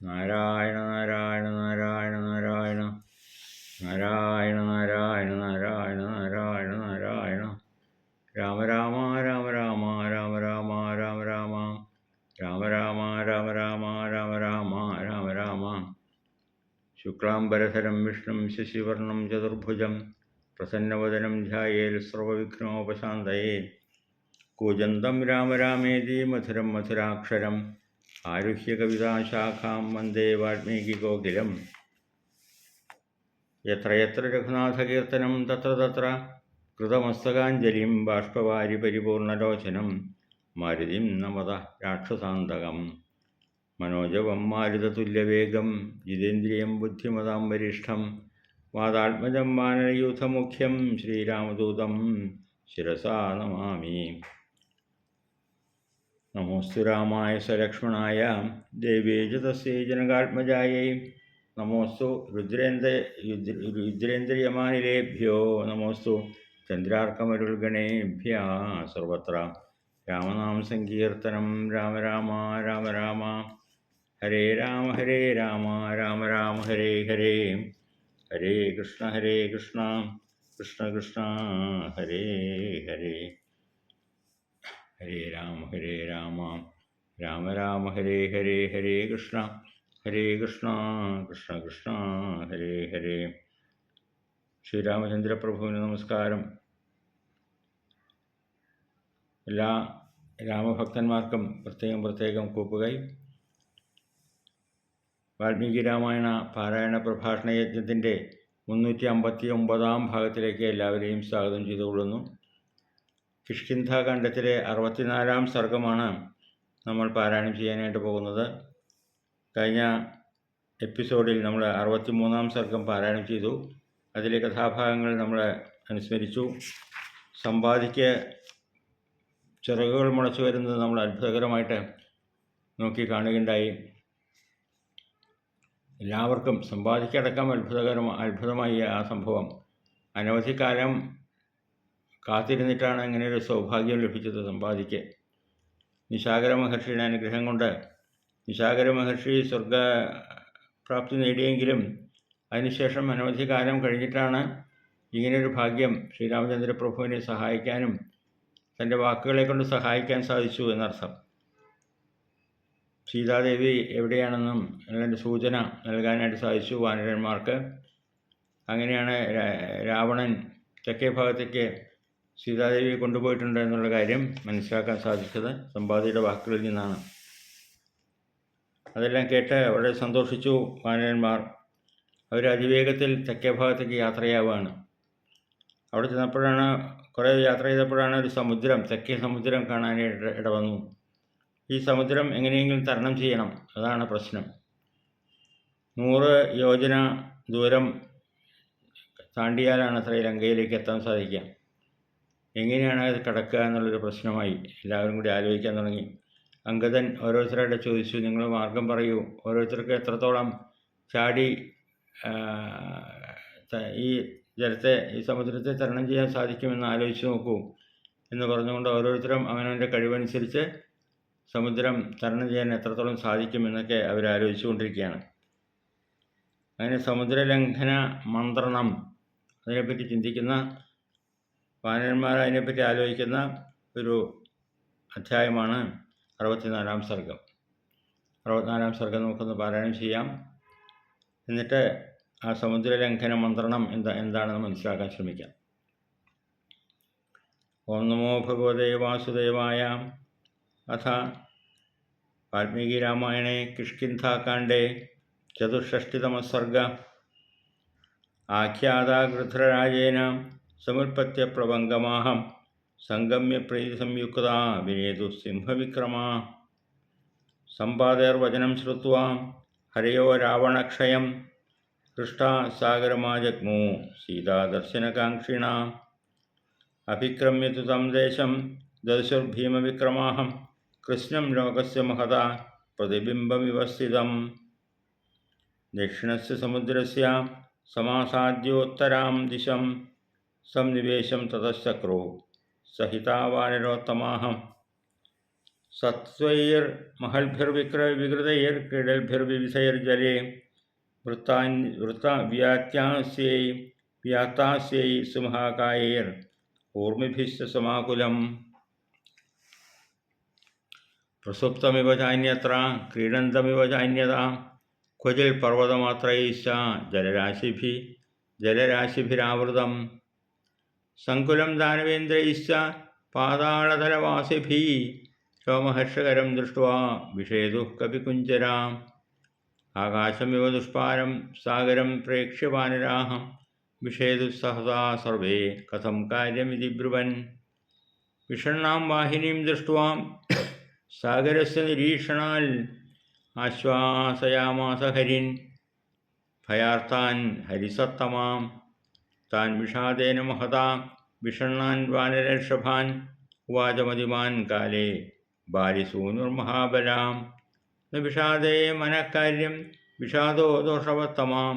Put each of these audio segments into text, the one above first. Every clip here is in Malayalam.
നാരായണ നാരായണ നാരായണ നാരായണ നാരായണ നാരായണ നാരായണ നാരായണ നാരായണ രാമ രാമ രാമ രാമ രാമ രാമ രാമ രാമ രാമ രാമ രാമ രാമ രാമ രാമ രാമ രാമ ശുക്ലാംബരധരം വിഷ്ണും ശശിവർണം ചതുർഭുജം പ്രസന്നവദനം ധ്യായേൽ സർവവിഘ്നോപശാന്തയേ കൂജന്തം രാമരാമേതി മധുരം മധുരാക്ഷരം ആരുഹ്യ കവിതാശാഖാം വന്ദേ വാൽമീകികോകിലം എത്ര എത്ര രഘുനാഥകീർത്തനം തത്ര തത്ര കൃതമസ്തകാഞ്ജലിം ബാഷ്പവാരി പരിപൂർണലോചനം മാരുതിം നമത രാക്ഷസാന്തകം. മനോജവം മാരുതതുല്യവേഗം ജിതേന്ദ്രിയം ബുദ്ധിമതാം വരിഷ്ഠം വാദാത്മജം വാനരയൂഥമുഖ്യം ശ്രീരാമദൂതം ശിരസാ നമാമി. നമോസ്തു രാമായ സലക്ഷ്മണായ ദേവേജ തസ്യൈ ജനകാത്മജായൈ. നമോസ്തു രുദ്രേന്ദ്ര രുദ്രേന്ദ്രിയമാനിലേഭ്യോ. നമോസ്തു ചന്ദ്രാർക്കമരുൾഗണേഭ്യ സർവത്ര. രാമനാമ സങ്കീർത്തനം രാമ രാമ രാമ രാമ. ഹരേ രാമ ഹരേ രാമ രാമ രാമ ഹരേ ഹരേ. ഹരേ കൃഷ്ണ ഹരേ കൃഷ്ണ. കൃഷ്ണ കൃഷ്ണ ഹരേ ഹരേ. ഹരേ രാമ ഹരേ രാമ. രാമ രാമ ഹരേ ഹരേ ഹരേ കൃഷ്ണ. ഹരേ കൃഷ്ണ കൃഷ്ണ കൃഷ്ണ ഹരേ ഹരേ. ശ്രീരാമചന്ദ്രപ്രഭുവിന് നമസ്കാരം. എല്ലാ രാമഭക്തന്മാർക്കും പ്രത്യേകം പ്രത്യേകം കൂപ്പുകൈ. വാൽമീകി രാമായണ പാരായണ പ്രഭാഷണ യജ്ഞത്തിന്റെ മുന്നൂറ്റി അമ്പത്തി ഒമ്പതാം ഭാഗത്തിലേക്ക് എല്ലാവരെയും സ്വാഗതം ചെയ്തുകൊള്ളുന്നു. കിഷ്കിന്ധാഖണ്ഡത്തിലെ അറുപത്തിനാലാം സർഗമാണ് നമ്മൾ പാരായണം ചെയ്യാനായിട്ട് പോകുന്നത്. കഴിഞ്ഞ എപ്പിസോഡിൽ നമ്മൾ അറുപത്തിമൂന്നാം സർഗം പാരായണം ചെയ്തു. അതിലെ കഥാഭാഗങ്ങൾ നമ്മൾ അനുസ്മരിച്ചു. സമ്പാദിക്ക് ചിറകുകൾ മുളച്ചു വരുന്നത് നമ്മൾ അത്ഭുതകരമായിട്ട് നോക്കി കാണുകയുണ്ടായി. എല്ലാവർക്കും സമ്പാദിക്കടക്കം അത്ഭുതകരം അത്ഭുതമായി ആ സംഭവം. അനവധി കാലം കാത്തിരുന്നിട്ടാണ് അങ്ങനെ ഒരു സൗഭാഗ്യം ലഭിച്ചത് സമ്പാദിക്ക് നിശാകര മഹർഷിയുടെ അനുഗ്രഹം കൊണ്ട് നിശാകര മഹർഷി സ്വർഗ പ്രാപ്തി നേടിയെങ്കിലും അതിനുശേഷം അനവധി കാലം കഴിഞ്ഞിട്ടാണ് ഇങ്ങനെയൊരു ഭാഗ്യം ശ്രീരാമചന്ദ്ര പ്രഭുവിനെ സഹായിക്കാനും തന്റെ വാക്കുകളെ കൊണ്ട് സഹായിക്കാൻ സാധിച്ചു എന്നർത്ഥം. സീതാദേവി എവിടെയാണെന്നും അതിന്റെ സൂചന നൽകാനായിട്ട് സാധിച്ചു വാനരന്മാർക്ക്. അങ്ങനെയാണ് രാവണൻ തെക്കേ ഭാഗത്തേക്ക് സീതാദേവിയെ കൊണ്ടുപോയിട്ടുണ്ട് എന്നുള്ള കാര്യം മനസ്സിലാക്കാൻ സാധിച്ചത് സമ്പാദിയുടെ വാക്കുകളിൽ നിന്നാണ്. അതെല്ലാം കേട്ട് വളരെ സന്തോഷിച്ചു വാനരന്മാർ അവർ അതിവേഗത്തിൽ തെക്കേ ഭാഗത്തേക്ക് യാത്രയാവുകയാണ്. അവിടെ ചെന്നപ്പോഴാണ് കുറേ യാത്ര ചെയ്തപ്പോഴാണ് ഒരു സമുദ്രം തെക്കേ സമുദ്രം കാണാനായിട്ട് ഇട വന്നു ഈ സമുദ്രം എങ്ങനെയെങ്കിലും തരണം ചെയ്യണം അതാണ് പ്രശ്നം. നൂറ് യോജന ദൂരം താണ്ടിയാലാണ് ശ്രീലങ്കയിലേക്ക് എത്താൻ സാധിക്കുക. എങ്ങനെയാണ് അത് കടക്കുക എന്നുള്ളൊരു പ്രശ്നമായി. എല്ലാവരും കൂടി ആലോചിക്കാൻ തുടങ്ങി. അങ്കദൻ ഓരോരുത്തരായിട്ട് ചോദിച്ചു നിങ്ങൾ മാർഗം പറയൂ. ഓരോരുത്തർക്ക് എത്രത്തോളം ചാടി ഈ ജലത്തെ ഈ സമുദ്രത്തെ തരണം ചെയ്യാൻ സാധിക്കുമെന്ന് ആലോചിച്ച് നോക്കൂ. എന്ന് പറഞ്ഞുകൊണ്ട് ഓരോരുത്തരും അവനവന്റെ കഴിവനുസരിച്ച് സമുദ്രം തരണം ചെയ്യാൻ എത്രത്തോളം സാധിക്കുമെന്നൊക്കെ അവർ ആലോചിച്ചുകൊണ്ടിരിക്കുകയാണ് അങ്ങനെ സമുദ്രലംഘന മന്ത്രണം അതിനെപ്പറ്റി ചിന്തിക്കുന്ന വാനന്മാർ അതിനെപ്പറ്റി ആലോചിക്കുന്ന ഒരു അധ്യായമാണ് അറുപത്തിനാലാം സർഗം. അറുപത്തിനാലാം സർഗം നമുക്കൊന്ന് പാരായണം ചെയ്യാം. എന്നിട്ട് ആ സമുദ്രലംഘന മന്ത്രണം എന്താ എന്താണെന്ന് മനസ്സിലാക്കാൻ ശ്രമിക്കാം. ഓം നമോ ഭഗവതേ വാസുദേവായ അഥ വാൽമീകി രാമായണേ കിഷ്കിന്ധാകാണ്ഡേ ചതുഷ്ഷഷ്ടിതമസർഗ ആഖ്യാതാഗൃധ്രരാജേന സമർപ്പത്യ ಪ್ರಭಂಗಮಾ സംഗമ്യ പ്രീതി സംയുക്ത വിനേതു സിംഹവിക്രമ. സമ്പാദയർവചനം ശ്രുവാ ഹരയോ രാവണക്ഷയം. ഹൃഷ്ടാസാഗരമാജഗ്മു സീതാദർശനകാംക്ഷിണ അഭിക്രമ്യതു തം ദേശം ദശുർഭീമവിക്രമാഹം കൃഷ്ണം ലോകസ് മഹത പ്രതിബിംബമിവ സ്ഥിതം ദക്ഷിണസ് സമുദ്രസ്യ സമാസാദ്യോത്തരാം ദിശം. समनिवेशम ततशक्रो सहितावानिरोत्तमा सत्स्वैर्महलभिर्विक्रय विगृतैर्क्रीडलभिर्विषैर्जले वृत्ता वृत्ता व्यात्यांस्यै व्यातास्यै सुमहाकायैर्कूर्मिभिश्च समाकुलम् प्रसुप्तमिव चान्यत्र, क्रीडन्तमिव चान्यता। क्वचिल्पर्वतमात्रैश्च, जलराशिभिः जलराशिभिरावृतम्। സങ്കുലം ദാനവേന്ദ്രൈശ്ച പാതാളതലവാസിഭി രോമഹർഷകരം ദൃഷ്ട്വാ വിഷേതു കവികുഞ്ചരാം ആകാശമിവ ദുഷ്പാരം സാഗരം പ്രേക്ഷ്യവാനരാഹം വിഷേതു സഹസാ സർവേ കഥം കാര്യമിതി ബ്രുവൻ. വിഷണ്ണാം വാഹിനീം ദൃഷ്ട്വാ സാഗരസ് നിരീക്ഷണാൽ ആശ്വാസയാമാസ ഹരിൻ ഭയാർത്താൻ ഹരിസത്തമാം. താൻ വിഷാദേന മഹതാ വിഷണ്ണാൻ വാനരക്ഷഭാൻ ഉവാചമതിമാൻ കാലേ ബാലിസൂനുർമഹാബലാം. ന വിഷാദേ മനഃകാര്യം വിഷാദോ ദോഷവത്തമാം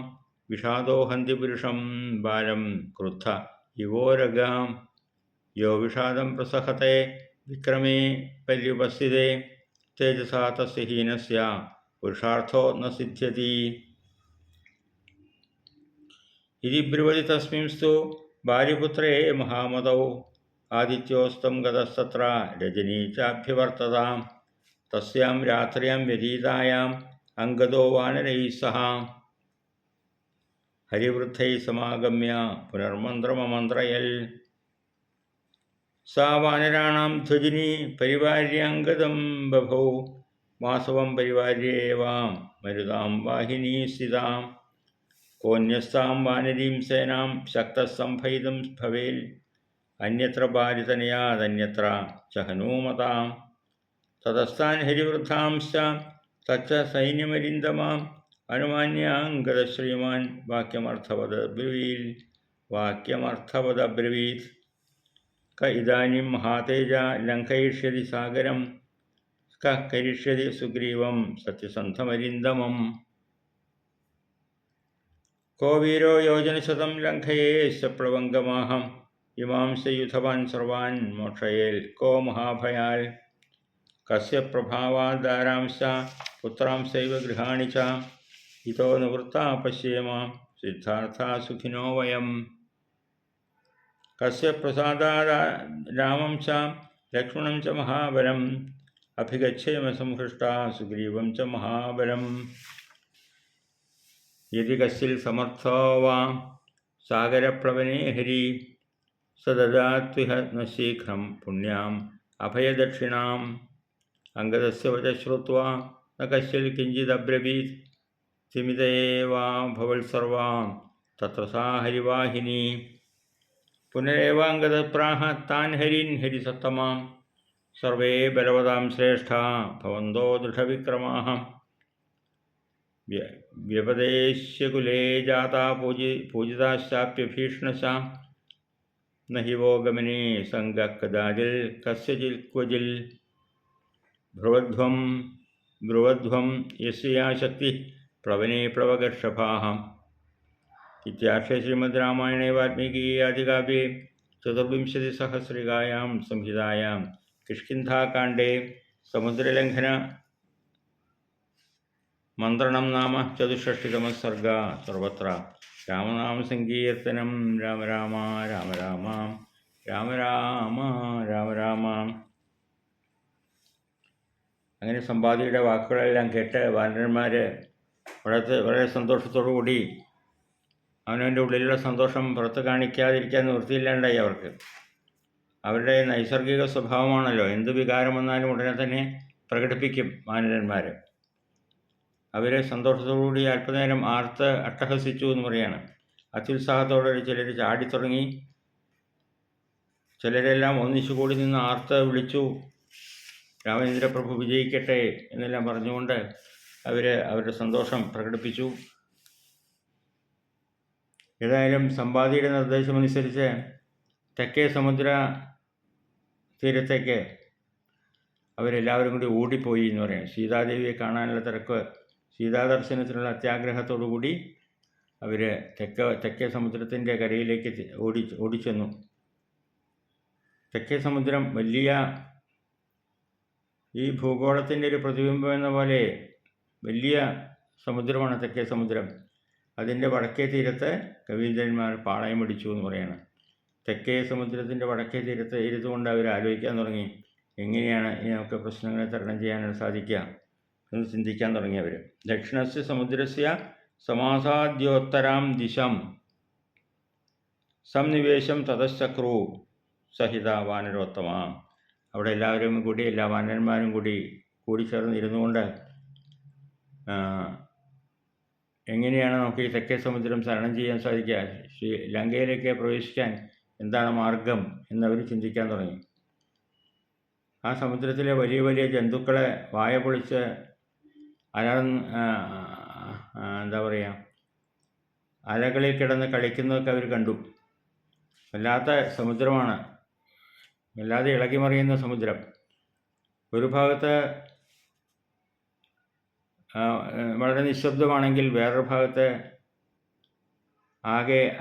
വിഷാദോ ഹന്തി പുരുഷം ബാലം ക്രുദ്ധ ഇവോരഗാം യോ വിഷാദം പ്രസഹത്തെ വിക്രമേ പര്യുപസ്ഥിതേ തേജസാ തസ്യ ഹീനസ്യ പുരുഷാർത്ഥോ ന സിദ്ധ്യതി ഇതി ബ്രുവതി തസ്മിംസ്തു ഭാര്യപുത്രേ മഹാമതൗ ആദിത്യോസ്തം ഗതസ്തത്ര രജനീ ചാഭ്യവർത്തതാം തസ്യാം രാത്രിയാം വ്യതീതായാം അംഗതോ വാനരൈ സഹ. ഹരിവൃദ്ധൈ സമാഗമ്യ പുനർമന്ത്രമമന്ത്രയൽ. സാ വാനരാണാം ധ്വജിനി പരിവാര്യാംഗതം ബഭൗ. വാസവം പരിവാര്യേവാം മരുതാം വാഹിനീ സ്ഥിതാം. കോന്യസ്താം വാനരീം സേനാം ശക്തസംഭൈതം ഭവേൽ അന്യത്ര ബാലിതനയാദന്യത്ര ചഹനൂമതാം ഹനൂമതാം തതസ്ഥാൻ ഹരിവൃദ്ധാംശ തച്ച സൈന്യമരിന്ദമാം അനുമാന്യാംഗത ശ്രീമാൻ വാക്യമർത്ഥവദ ബ്രവീൽ വാക്യമർത്ഥവദ ബ്രവീത് ക ഇതാനും മഹാതേജ ലംഘയിഷ്യതി സാഗരം ക കരിഷ്യതി സുഗ്രീവം സത്യസന്ധമരിന്ദമം കോ വീരോ യോജനശതം ലംഘയേ പ്ലവംഗമാഹം ഇമാംസയുധവാൻ സർവാൻ മോക്ഷയേൽ. കോ മഹാഭയാൽ. കസ്യ പ്രഭാവാദാരാംശ പുത്രാംശൈവ ഗൃഹാണി ച. ഇതോ നിവൃത്ത പശ്യേമ. സിദ്ധാർത്ഥ സുഖിനോ വയം. കസ്യ പ്രസാദാദ രാമം ച ലക്ഷ്മണം ച മഹാബലം. അഭിഗച്ഛേമ സംഹൃഷ്ട സുഗ്രീവം ച മഹാബലം. यदि कशिल समर्थ वा सागरप्लवने हरि, स ददात्विह न शीघ्रं पुण्याम् अभयदक्षिणाम्। अङ्गदस्य वच श्रुवा न कशिल किंचिद्रवीत तिमित भवल सर्वा तत्र सा हरिवाहिनी। पुनरेवाङ्गदप्राह तान् हरिन् हरिसत्तमां सर्वे बलवदा श्रेष्ठा भवंदो दृढ़ विक्रमा व्यपदेश्यकुले जाता पूजि पूजिताश्चाप्य भीष्णसा न हि वो गमने सङ्गः कदाचिल् कस्यचित् क्वजिल् भ्रुवध्वं ब्रुवध्वं यस्य या शक्तिः, प्रवने प्रवगर्षभाः। इत्यार्षे श्रीमद्रामायणे वाल्मीकीयादिकाव्ये चतुर्विंशतिसहस्रिकायां संहितायां किष्किन्धाकाण्डे समुद्रलङ्घन മന്ത്രണം നാമ ചതുഷ്ഷഷ്ടിതമः സർഗ സർവത്ര. രാമനാമ സങ്കീർത്തനം രാമ രാമ രാമ രാമ രാമ രാമ രാമ രാമ അങ്ങനെ സമ്പാദിയുടെ വാക്കുകളെല്ലാം കേട്ട് വാനരന്മാർ വളരെ വളരെ സന്തോഷത്തോടു കൂടി അവനവന്റെ ഉള്ളിലുള്ള സന്തോഷം പുറത്ത് കാണിക്കാതിരിക്കാൻ നിവൃത്തിയില്ലാണ്ടായി അവർക്ക്. അവരുടെ നൈസർഗിക സ്വഭാവമാണല്ലോ. എന്ത് വികാരം വന്നാലും ഉടനെ തന്നെ പ്രകടിപ്പിക്കും വാനരന്മാർ അവർ സന്തോഷത്തോടുകൂടി അല്പനേരം ആർത്ത് അട്ടഹസിച്ചു എന്ന് പറയാണ്. അത്യുത്സാഹത്തോടെ ചിലർ ചാടിത്തുടങ്ങി ചിലരെല്ലാം ഒന്നിച്ചു കൂടി നിന്ന് ആർത്ത് വിളിച്ചു. രാമചന്ദ്രപ്രഭു വിജയിക്കട്ടെ എന്നെല്ലാം പറഞ്ഞുകൊണ്ട് അവർ അവരുടെ സന്തോഷം പ്രകടിപ്പിച്ചു. ഏതായാലും സമ്പാദിയുടെ നിർദ്ദേശമനുസരിച്ച് തെക്കേ സമുദ്ര തീരത്തേക്ക് അവരെല്ലാവരും കൂടി ഓടിപ്പോയി എന്ന് പറയാം സീതാദേവിയെ കാണാനുള്ള തിരക്ക് സീതാദർശനത്തിനുള്ള അത്യാഗ്രഹത്തോടുകൂടി അവർ തെക്ക തെക്കേ സമുദ്രത്തിന്റെ കരയിലേക്ക് ഓടി ഓടിച്ചെന്നു. തെക്കേ സമുദ്രം വലിയ ഈ ഭൂഗോളത്തിന്റെ ഒരു പ്രതിബിംബം എന്ന പോലെ വലിയ സമുദ്രമാണ് തെക്കേ സമുദ്രം. അതിന്റെ വടക്കേ തീരത്ത് കവീന്ദ്രന്മാർ പാളയം പിടിച്ചു എന്ന് പറയണം. തെക്കേ സമുദ്രത്തിന്റെ വടക്കേ തീരത്ത് ഇരുന്നുകൊണ്ട് അവർ ആലോചിക്കാൻ തുടങ്ങി. എങ്ങനെയാണ് ഈ നമുക്ക് പ്രശ്നങ്ങളെ തരണം ചെയ്യാനായിട്ട് സാധിക്കുക? എന്ന് ചിന്തിക്കാൻ തുടങ്ങിയവർ ദക്ഷിണസ്യ സമുദ്രസ്യ സമാസാദ്യോത്തരാം ദിശം. സംനിവേശം തതശക്രു സഹിത വാനരോത്തമ. അവിടെ എല്ലാവരും കൂടി എല്ലാ വാനന്മാരും കൂടി കൂടിച്ചേർന്ന് കൊണ്ട് എങ്ങനെയാണ് നമുക്ക് ഈ തെക്കേ സമുദ്രം തരണം ചെയ്യാൻ സാധിക്കുക? ശ്രീ ലങ്കയിലേക്ക് പ്രവേശിക്കാൻ എന്താണ് മാർഗം എന്നവർ ചിന്തിക്കാൻ തുടങ്ങി. ആ സമുദ്രത്തിലെ വലിയ വലിയ ജന്തുക്കളെ വായ പൊളിച്ച് ആ, എന്താ പറയുക അലകളിൽ കിടന്ന് കളിക്കുന്നതൊക്കെ അവർ കണ്ടു. വല്ലാത്ത സമുദ്രമാണ്. വല്ലാതെ ഇളകി മറിയുന്ന സമുദ്രം. ഒരു ഭാഗത്ത് വളരെ നിശബ്ദമാണെങ്കിൽ വേറൊരു ഭാഗത്ത് ആകെ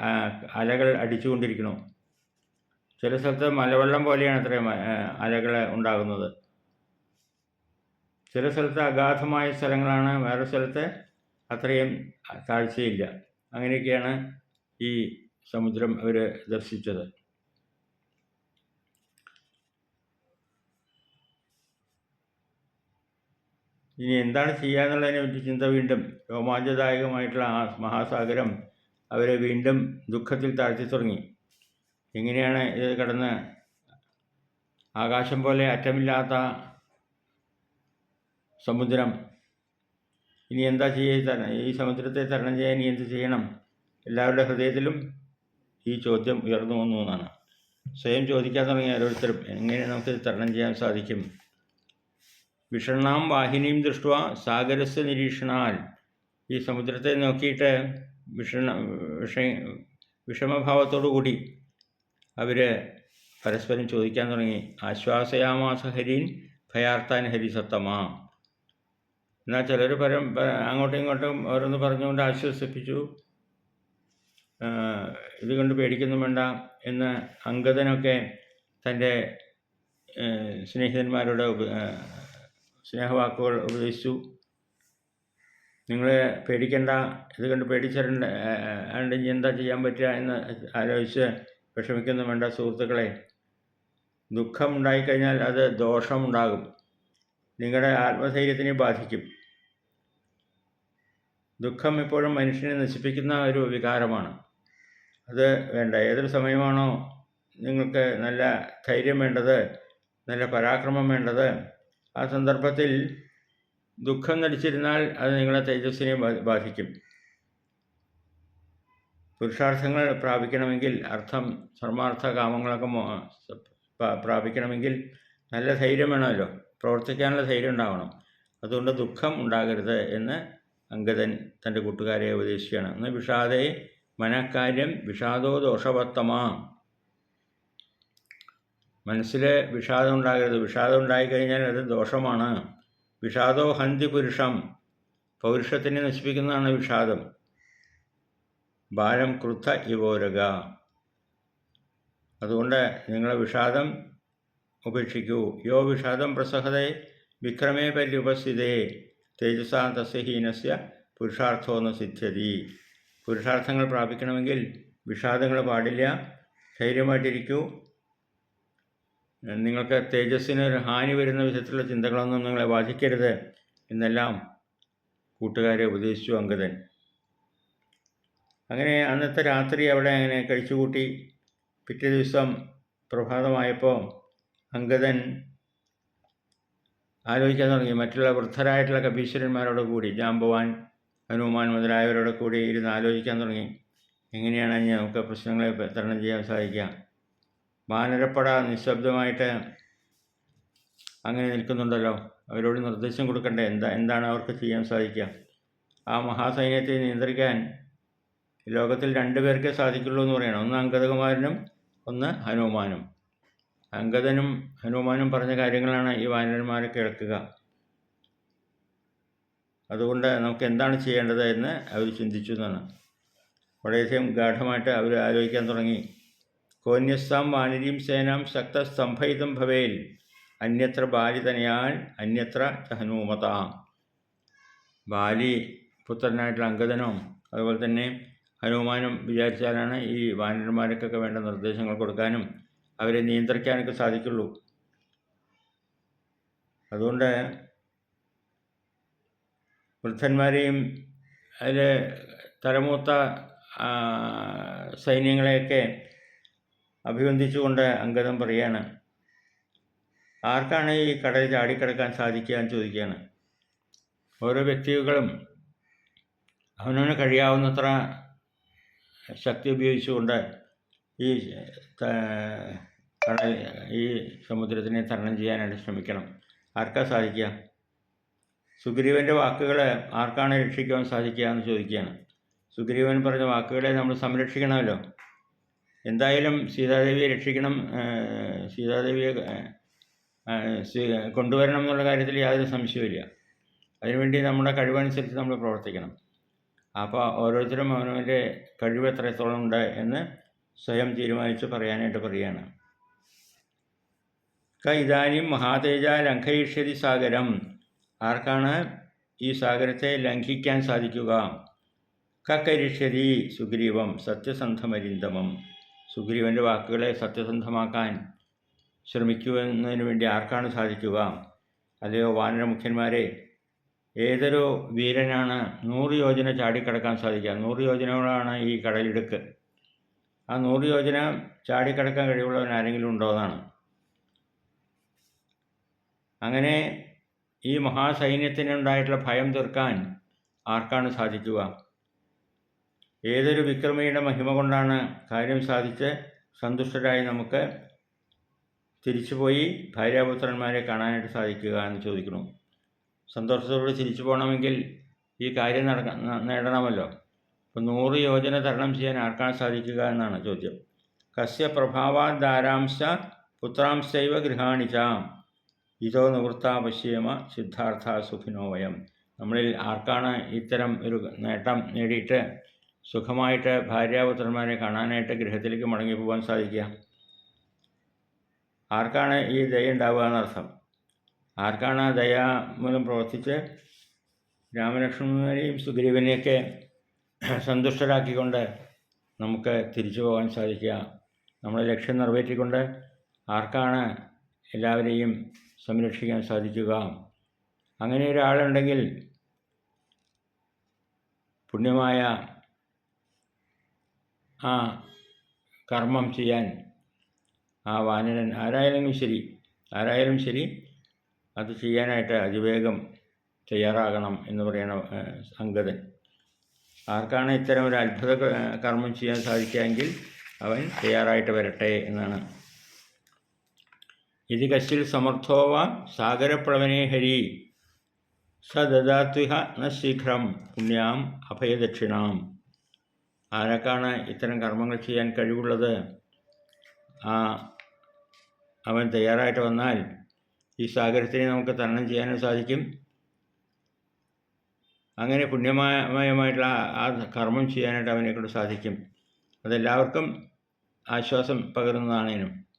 അലകൾ അടിച്ചുകൊണ്ടിരിക്കണം ചില സ്ഥലത്ത് മലവെള്ളം പോലെയാണ് അത്രയും അലകൾ ഉണ്ടാകുന്നത്. ചില സ്ഥലത്ത് അഗാധമായ സ്ഥലങ്ങളാണ് വേറെ സ്ഥലത്ത് അത്രയും താഴ്ചയില്ല. അങ്ങനെയൊക്കെയാണ് ഈ സമുദ്രം അവർ ദർശിച്ചത്. ഇനി എന്താണ് ചെയ്യുക എന്നുള്ളതിനെ പറ്റി ചിന്ത വീണ്ടും. രോമാഞ്ചദായകമായിട്ടുള്ള ആ മഹാസാഗരം അവരെ വീണ്ടും ദുഃഖത്തിൽ താഴ്ത്തി തുടങ്ങി. എങ്ങനെയാണ് ഇത് കടന്ന് ആകാശം പോലെ അറ്റമില്ലാത്ത സമുദ്രം. ഇനി എന്താ ചെയ്യുക ഈ സമുദ്രത്തെ തരണം ചെയ്യാൻ ഇനി എന്ത് ചെയ്യണം? എല്ലാവരുടെ ഹൃദയത്തിലും ഈ ചോദ്യം ഉയർന്നു വന്നു എന്നാണ്. സ്വയം ചോദിക്കാൻ തുടങ്ങിയ ഓരോരുത്തരും എങ്ങനെ നമുക്കിത് തരണം ചെയ്യാൻ സാധിക്കും? വിഷണ്ണാം വാഹിനിയും ദൃഷ്ടുവ സാഗരസ് നിരീക്ഷണാൽ. ഈ സമുദ്രത്തെ നോക്കിയിട്ട് വിഷണ വിഷ വിഷമഭാവത്തോടു കൂടി അവർ പരസ്പരം ചോദിക്കാൻ തുടങ്ങി. ആശ്വാസയാമാസ ഹരീൻ ഭയാർത്താൻ ഹരിസത്തമാ എന്നാൽ ചിലർ പരം അങ്ങോട്ടും ഇങ്ങോട്ടും ഓരോന്ന് പറഞ്ഞുകൊണ്ട് ആശ്വസിപ്പിച്ചു. ഇത് കൊണ്ട് പേടിക്കൊന്നും വേണ്ട എന്ന് അങ്കദനൊക്കെ തന്റെ സ്നേഹിതന്മാരുടെ സ്നേഹവാക്കുകൾ ഉപദേശിച്ചു. നിങ്ങൾ പേടിക്കണ്ട ഇത് കണ്ട് പേടിച്ചിട്ടുണ്ട് ഇനി എന്താ ചെയ്യാൻ പറ്റുക എന്ന് ആലോചിച്ച് വിഷമിക്കുന്നു വേണ്ട സുഹൃത്തുക്കളെ. ദുഃഖം ഉണ്ടായിക്കഴിഞ്ഞാൽ അത് ദോഷമുണ്ടാകും. നിങ്ങളുടെ ആത്മധൈര്യത്തിനെ ബാധിക്കും. ദുഃഖം എപ്പോഴും മനുഷ്യനെ നശിപ്പിക്കുന്ന ഒരു വികാരമാണ്. അത് വേണ്ട. ഏതൊരു സമയമാണോ നിങ്ങൾക്ക് നല്ല ധൈര്യം വേണ്ടത് നല്ല പരാക്രമം വേണ്ടത് ആ സന്ദർഭത്തിൽ ദുഃഖം നടിച്ചിരുന്നാൽ അത് നിങ്ങളെ തേജസ്സിനെ ബാധിക്കും. പുരുഷാർത്ഥങ്ങൾ പ്രാപിക്കണമെങ്കിൽ അർത്ഥം ധർമാർത്ഥ കാമങ്ങളൊക്കെ പ്രാപിക്കണമെങ്കിൽ നല്ല ധൈര്യം വേണമല്ലോ. പ്രവർത്തിക്കാനുള്ള ധൈര്യം ഉണ്ടാവണം. അതുകൊണ്ട് ദുഃഖം ഉണ്ടാകരുത് എന്ന് അങ്കദൻ തന്റെ കൂട്ടുകാരെ ഉപദേശിക്കുകയാണ്. എന്ന് വിഷാദേ മനക്കാര്യം വിഷാദോ ദോഷവത്തമാ മനസ്സിൽ വിഷാദം ഉണ്ടാകരുത്. വിഷാദം ഉണ്ടായിക്കഴിഞ്ഞാൽ അത് ദോഷമാണ്. വിഷാദോ ഹന്തി പുരുഷം. പൗരുഷത്തിനെ നശിപ്പിക്കുന്നതാണ് വിഷാദം. ഭാരം കൃത്ത ഇവോരക അതുകൊണ്ട് നിങ്ങളെ വിഷാദം ഉപേക്ഷിക്കൂ. യോ വിഷാദം പ്രസഹതേ വിക്രമേ പര്യുപസ്ഥിതേ. തേജസാ തസ്യഹീനസ്യ പുരുഷാർത്ഥോ ന സിദ്ധ്യതി. പുരുഷാർത്ഥങ്ങൾ പ്രാപിക്കണമെങ്കിൽ വിഷാദങ്ങൾ പാടില്ല ധൈര്യമായിട്ടിരിക്കൂ. നിങ്ങൾക്ക് തേജസ്സിന് ഒരു ഹാനി വരുന്ന വിധത്തിലുള്ള ചിന്തകളൊന്നും നിങ്ങളെ ബാധിക്കരുത് എന്നെല്ലാം കൂട്ടുകാരെ ഉപദേശിച്ചു അങ്കദൻ അങ്ങനെ അന്നത്തെ രാത്രി അവിടെ അങ്ങനെ കഴിച്ചുകൂട്ടി പിറ്റേ ദിവസം പ്രഭാതമായപ്പോൾ അങ്കദൻ ആലോചിക്കാൻ തുടങ്ങി. മറ്റുള്ള വൃദ്ധരായിട്ടുള്ള കപീശ്വരന്മാരോട് കൂടി ജാമ്പവാൻ ഹനുമാൻ മുതലായവരോട് കൂടി ഇരുന്ന് ആലോചിക്കാൻ തുടങ്ങി. എങ്ങനെയാണ് നമുക്ക് പ്രശ്നങ്ങളെ തരണം ചെയ്യാൻ സാധിക്കുക? വാനരപ്പട നിശബ്ദമായിട്ട് അങ്ങനെ നിൽക്കുന്നുണ്ടല്ലോ. അവരോട് നിർദ്ദേശം കൊടുക്കണ്ടേ? എന്താ എന്താണ് അവർക്ക് ചെയ്യാൻ സാധിക്കുക? ആ മഹാസൈന്യത്തെ നിയന്ത്രിക്കാൻ ലോകത്തിൽ രണ്ടു പേർക്കേ സാധിക്കുള്ളൂ എന്ന് പറയണം. ഒന്ന് അങ്കദകുമാരനും ഒന്ന് ഹനുമാനും. അങ്കദനും ഹനുമാനും പറഞ്ഞ കാര്യങ്ങളാണ് ഈ വാനരന്മാരെ കേൾക്കുക. അതുകൊണ്ട് നമുക്ക് എന്താണ് ചെയ്യേണ്ടത് എന്ന് അവർ ചിന്തിച്ചു എന്നാണ്. വളരെയധികം ഗാഠമായിട്ട് അവർ ആലോചിക്കാൻ തുടങ്ങി. കോന്യസ്താം വാനരീം സേനാം ശക്തസ്തംഭയിതം ഭവേൽ. അന്യത്ര ബാലി അന്യത്ര ഹനുമത. ബാലി പുത്രനായിട്ടുള്ള അങ്കദനും അതുപോലെ തന്നെ ഹനുമാനും വിചാരിച്ചാലാണ് ഈ വാനരന്മാർക്കൊക്കെ വേണ്ട നിർദ്ദേശങ്ങൾ കൊടുക്കാനും അവരെ നിയന്ത്രിക്കാനൊക്കെ സാധിക്കുള്ളൂ. അതുകൊണ്ട് വൃദ്ധന്മാരെയും അതിൽ തലമൂത്ത സൈന്യങ്ങളെയൊക്കെ അഭിവന്ദിച്ചുകൊണ്ട് അംഗതം പറയാണ് ആർക്കാണ് ഈ കടൽ ചാടിക്കിടക്കാൻ സാധിക്കുക എന്ന് ചോദിക്കുകയാണ്. ഓരോ വ്യക്തികളും അവനവന് കഴിയാവുന്നത്ര ശക്തി ഉപയോഗിച്ചുകൊണ്ട് ഈ കടൽ ഈ സമുദ്രത്തിനെ തരണം ചെയ്യാനായിട്ട് ശ്രമിക്കണം. ആർക്കാ സാധിക്കുക? സുഗ്രീവന്റെ വാക്കുകളെ ആർക്കാണ് രക്ഷിക്കുവാൻ സാധിക്കുക എന്ന് ചോദിക്കുകയാണ്. സുഗ്രീവൻ പറഞ്ഞ വാക്കുകളെ നമ്മൾ സംരക്ഷിക്കണമല്ലോ. എന്തായാലും സീതാദേവിയെ രക്ഷിക്കണം സീതാദേവിയെ കൊണ്ടുവരണം എന്നുള്ള കാര്യത്തിൽ യാതൊരു സംശയവുമില്ല അതിനുവേണ്ടി നമ്മുടെ കഴിവനുസരിച്ച് നമ്മൾ പ്രവർത്തിക്കണം. അപ്പോൾ ഓരോരുത്തരും അവനവന്റെ കഴിവ് എത്രത്തോളം ഉണ്ട് എന്ന് സ്വയം തീരുമാനിച്ച് പറയാനായിട്ട് പറയുകയാണ്. ക ഇതാനും മഹാതേജ ലംഘയിഷ്യതി സാഗരം. ആർക്കാണ് ഈ സാഗരത്തെ ലംഘിക്കാൻ സാധിക്കുക? കക്കരിഷ്യതി സുഗ്രീവം സത്യസന്ധമരിന്തമം സുഗ്രീവന്റെ വാക്കുകളെ സത്യസന്ധമാക്കാൻ ശ്രമിക്കുമെന്നതിനു വേണ്ടി ആർക്കാണ് സാധിക്കുക? അതെയോ വാനരമുഖ്യന്മാരെ ഏതൊരു വീരനാണ് നൂറ് യോജന ചാടിക്കടക്കാൻ സാധിക്കുക? നൂറ് യോജനകളാണ് ഈ കടലിടുക്ക്. ആ നൂറ് യോജന ചാടിക്കടക്കാൻ കഴിവുള്ളവൻ ആരെങ്കിലും ഉണ്ടോ എന്നാണ്. അങ്ങനെ ഈ മഹാസൈന്യത്തിനുണ്ടായിട്ടുള്ള ഭയം തീർക്കാൻ ആർക്കാണ് സാധിക്കുക? ഏതൊരു വിക്രമിയുടെ മഹിമ കൊണ്ടാണ് കാര്യം സാധിച്ച് സന്തുഷ്ടരായി നമുക്ക് തിരിച്ചുപോയി ഭാര്യാപുത്രന്മാരെ കാണാനായിട്ട് സാധിക്കുക എന്ന് ചോദിക്കുന്നു. സന്തോഷത്തോടെ തിരിച്ചു പോകണമെങ്കിൽ ഈ കാര്യം നടക്ക നേടണമല്ലോ. അപ്പം നൂറ് യോജന തരണം ചെയ്യാൻ ആർക്കാണ് സാധിക്കുക എന്നാണ് ചോദ്യം. കസ്യ പ്രഭാവാദാരാംശ പുത്രാംശൈവ ഗൃഹാണിച്ച ഇതോ നിവൃത്താവശ്യമ സിദ്ധാർത്ഥ സുഖിനോ വയം. നമ്മളിൽ ആർക്കാണ് ഇത്തരം ഒരു നേട്ടം നേടിയിട്ട് സുഖമായിട്ട് ഭാര്യാപുത്രന്മാരെ കാണാനായിട്ട് ഗൃഹത്തിലേക്ക് മടങ്ങി പോകാൻ സാധിക്കുക? ആർക്കാണ് ഈ ദയ ഉണ്ടാവുക എന്നർത്ഥം? ആർക്കാണ് ആ ദയ മൂലം പ്രവർത്തിച്ച് രാമലക്ഷ്മണനെയും സുഗ്രീവനെയൊക്കെ സന്തുഷ്ടരാക്കിക്കൊണ്ട് നമുക്ക് തിരിച്ചു പോകാൻ സാധിക്കുക? നമ്മുടെ ലക്ഷ്യം നിറവേറ്റിക്കൊണ്ട് ആർക്കാണ് എല്ലാവരെയും സംരക്ഷിക്കാൻ സാധിക്കുക. അങ്ങനെ ഒരാളുണ്ടെങ്കിൽ പുണ്യമായ ആ കർമ്മം ചെയ്യാൻ ആ വാനരൻ ആരായാലും ശരി ആരായാലും ശരി അത് ചെയ്യാനായിട്ട് അതിവേഗം തയ്യാറാകണം എന്ന് പറയണ സംഗതൻ ആർക്കാണ് ഇത്തരം ഒരു അത്ഭുത കർമ്മം ചെയ്യാൻ സാധിക്കുകയെങ്കിൽ അവൻ തയ്യാറായിട്ട് വരട്ടെ എന്നാണ് ഇത് കശിൽ സമർത്ഥോവ സാഗരപ്ലവനേ ഹരി സ ദദാത്വിഹ ന ശീഘ്രം പുണ്യാം അഭയദക്ഷിണാം ആരൊക്കെയാണ് ഇത്തരം കർമ്മങ്ങൾ ചെയ്യാൻ കഴിവുള്ളത്? ആ അവൻ തയ്യാറായിട്ട് വന്നാൽ ഈ സാഗരത്തിനെ നമുക്ക് തരണം ചെയ്യാനും സാധിക്കും. അങ്ങനെ പുണ്യമയമായിട്ടുള്ള ആ കർമ്മം ചെയ്യാനായിട്ട് അവനെക്കൊണ്ട് സാധിക്കും. അതെല്ലാവർക്കും ആശ്വാസം പകരുന്നതാണേനും.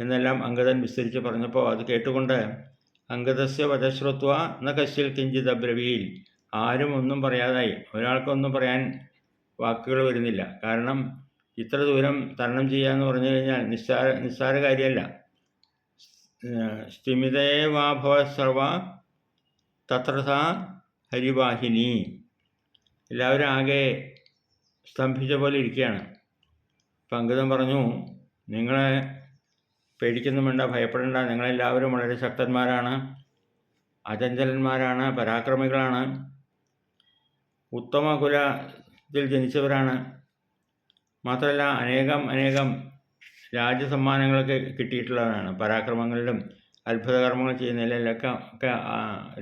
എന്നെല്ലാം അങ്കദൻ വിസ്തരിച്ച് പറഞ്ഞപ്പോൾ അത് കേട്ടുകൊണ്ട് അങ്കദസ്യ വധശ്രുത്വ ന കശ്യൽ കിഞ്ചിത് അബ്രവിയിൽ ആരും ഒന്നും പറയാതായി. ഒരാൾക്കൊന്നും പറയാൻ വാക്കുകൾ വരുന്നില്ല. കാരണം ഇത്ര ദൂരം തരണം ചെയ്യുക എന്ന് പറഞ്ഞു കഴിഞ്ഞാൽ നിസ്സാര നിസ്സാര കാര്യമല്ല. സ്ഥിമിതേവാഭവ സർവ തത്രഥ ഹരിവാഹിനി. എല്ലാവരും ആകെ സ്തംഭിച്ച പോലെ ഇരിക്കുകയാണ്. പങ്കജം പറഞ്ഞു നിങ്ങളെ പേടിക്കൊന്നും വേണ്ട ഭയപ്പെടേണ്ട. നിങ്ങളെല്ലാവരും വളരെ ശക്തന്മാരാണ്. അചഞ്ചലന്മാരാണ് പരാക്രമികളാണ്. ഉത്തമ കുലത്തിൽ ജനിച്ചവരാണ്. മാത്രമല്ല അനേകം അനേകം രാജ്യസമ്മാനങ്ങളൊക്കെ കിട്ടിയിട്ടുള്ളവരാണ്. പരാക്രമങ്ങളിലും അത്ഭുതകർമ്മങ്ങൾ ചെയ്യുന്നതിലൊക്കെ ഒക്കെ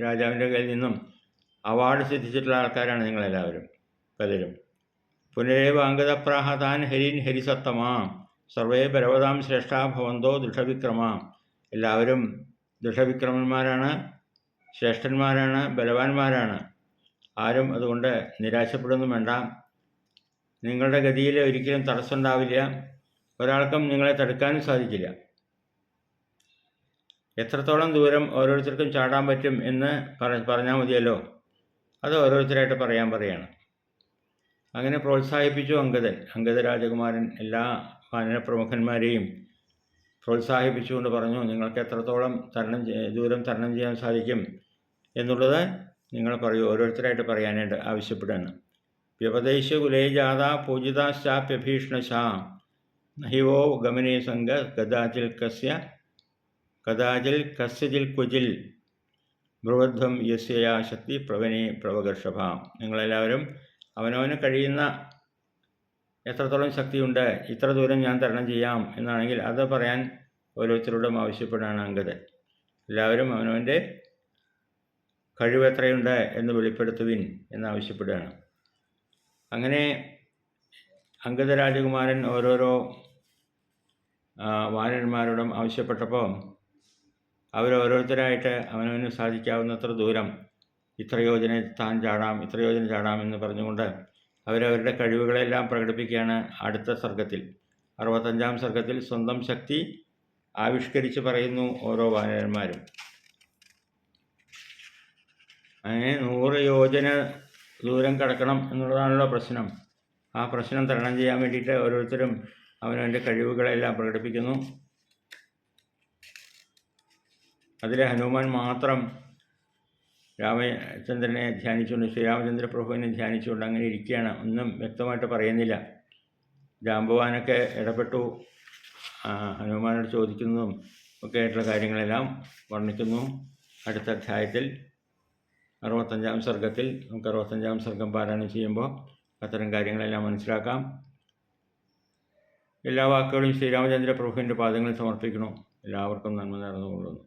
രാജാവിന്റെ കയ്യിൽ നിന്നും അവാർഡ് സിദ്ധിച്ചിട്ടുള്ള ആൾക്കാരാണ് നിങ്ങളെല്ലാവരും പലരും. പുനരേവ അംഗതപ്രാഹ താൻ ഹരിൻ ഹരിസത്തമാ. സർവേ പരവതാം ശ്രേഷ്ഠാ ഭവന്തോ ദൃഢവിക്രമ. എല്ലാവരും ദൃഢവിക്രമന്മാരാണ് ശ്രേഷ്ഠന്മാരാണ് ബലവാന്മാരാണ്. ആരും അതുകൊണ്ട് നിരാശപ്പെടുന്നു വേണ്ട. നിങ്ങളുടെ ഗതിയിൽ ഒരിക്കലും തടസ്സമുണ്ടാവില്ല. ഒരാൾക്കും നിങ്ങളെ തടുക്കാനും സാധിക്കില്ല. എത്രത്തോളം ദൂരം ഓരോരുത്തർക്കും ചാടാൻ പറ്റും എന്ന് പറ പറഞ്ഞാൽ മതിയല്ലോ. അത് ഓരോരുത്തരായിട്ട് പറയാൻ പറയാണ്. അങ്ങനെ പ്രോത്സാഹിപ്പിച്ചു അങ്കദൻ അങ്കദ രാജകുമാരൻ എല്ലാ പ്രമുഖന്മാരെയും പ്രോത്സാഹിപ്പിച്ചുകൊണ്ട് പറഞ്ഞു നിങ്ങൾക്ക് എത്രത്തോളം തരണം ദൂരം തരണം ചെയ്യാൻ സാധിക്കും എന്നുള്ളത് നിങ്ങൾ പറയൂ ഓരോരുത്തരായിട്ട് പറയാനായിട്ട് ആവശ്യപ്പെടുകയാണ്. വ്യപദേശ കുലേ ജാത പൂജിതാശ്ചാപ്യഭീഷണശാ നഹിവോ ഗമനേ സംഘ കഥാചിൽ കസ്യ കഥാചിൽ കസ്യതിൽ കുജിൽ ബ്രുവധ്വം യസ്യയാ ശക്തി പ്രവനേ പ്രവകർഷഭ നിങ്ങളെല്ലാവരും അവനവന് കഴിയുന്ന എത്രത്തോളം ശക്തിയുണ്ട് ഇത്ര ദൂരം ഞാൻ തരണം ചെയ്യാം എന്നാണെങ്കിൽ അത് പറയാൻ ഓരോരുത്തരോടും ആവശ്യപ്പെടാണ് അങ്കദൻ എല്ലാവരും അവനവന്റെ കഴിവ് എത്രയുണ്ട് എന്ന് വെളിപ്പെടുത്തുവിൻ എന്നാവശ്യപ്പെടുകയാണ് അങ്ങനെ അംഗത രാജകുമാരൻ ഓരോരോ വാനന്മാരോടും ആവശ്യപ്പെട്ടപ്പോൾ അവരോരോരുത്തരായിട്ട് അവനവന് സാധിക്കാവുന്നത്ര ദൂരം ഇത്ര യോജന താൻ ചാടാം ഇത്ര യോജന ചാടാം എന്ന് പറഞ്ഞുകൊണ്ട് അവരവരുടെ കഴിവുകളെല്ലാം പ്രകടിപ്പിക്കുകയാണ് അടുത്ത സർഗത്തിൽ. അറുപത്തഞ്ചാം സർഗത്തിൽ സ്വന്തം ശക്തി ആവിഷ്കരിച്ച് പറയുന്നു ഓരോ വാനരന്മാരും അങ്ങനെ നൂറ് യോജന ദൂരം കടക്കണം എന്നുള്ളതാണല്ലോ പ്രശ്നം. ആ പ്രശ്നം തരണം ചെയ്യാൻ വേണ്ടിയിട്ട് ഓരോരുത്തരും അവനവന്റെ കഴിവുകളെല്ലാം പ്രകടിപ്പിക്കുന്നു. അതിലെ ഹനുമാൻ മാത്രം രാമചന്ദ്രനെ ധ്യാനിച്ചുകൊണ്ട് ശ്രീരാമചന്ദ്ര പ്രഭുവിനെ ധ്യാനിച്ചുകൊണ്ട് അങ്ങനെ ഇരിക്കുകയാണ്. ഒന്നും വ്യക്തമായിട്ട് പറയുന്നില്ല. ജാമ്പവാനൊക്കെ ഇടപെട്ടു. ഹനുമാനോട് ചോദിക്കുന്നതും ഒക്കെ ആയിട്ടുള്ള കാര്യങ്ങളെല്ലാം വർണിക്കുന്നു. അടുത്ത അധ്യായത്തിൽ അറുപത്തഞ്ചാം സർഗത്തിൽ നമുക്ക് അറുപത്തഞ്ചാം സർഗം പാരായണം ചെയ്യുമ്പോൾ അത്തരം കാര്യങ്ങളെല്ലാം മനസ്സിലാക്കാം. എല്ലാ വാക്കുകളും ശ്രീരാമചന്ദ്ര പ്രഭുവിന്റെ പാദങ്ങളിൽ സമർപ്പിക്കണം എല്ലാവർക്കും നന്മ നടന്നുകൊള്ളുന്നു